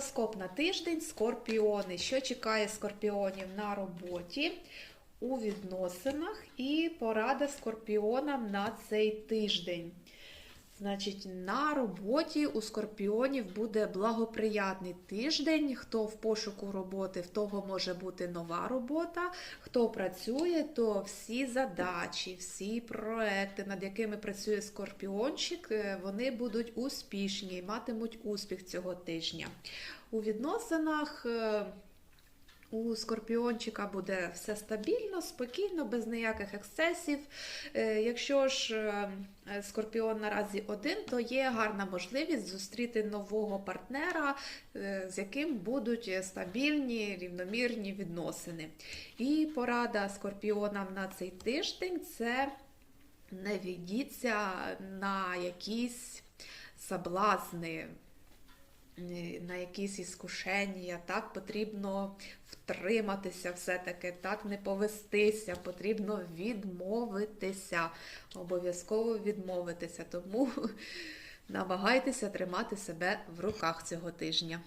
Гороскоп на тиждень скорпіони. Що чекає скорпіонів на роботі, у відносинах і порада скорпіонам на цей тиждень. Значить, на роботі у скорпіонів буде благоприятний тиждень. Хто в пошуку роботи, в того може бути нова робота. Хто працює, то всі задачі, всі проекти, над якими працює скорпіончик, е, вони будуть успішні і матимуть успіх цього тижня. У відносинах. У скорпіончика буде все стабільно, спокійно, без ніяких ексцесів. Е, Якщо ж е, скорпіон наразі один, то є гарна можливість зустріти нового партнера, е, з яким будуть стабільні, рівномірні відносини. І порада скорпіонам на цей тиждень це не ведіться на якісь соблазни на якісь іскушення, так потрібно втриматися все-таки, так не повестися, потрібно відмовитися, обов'язково відмовитися. Тому намагайтеся тримати себе в руках цього тижня.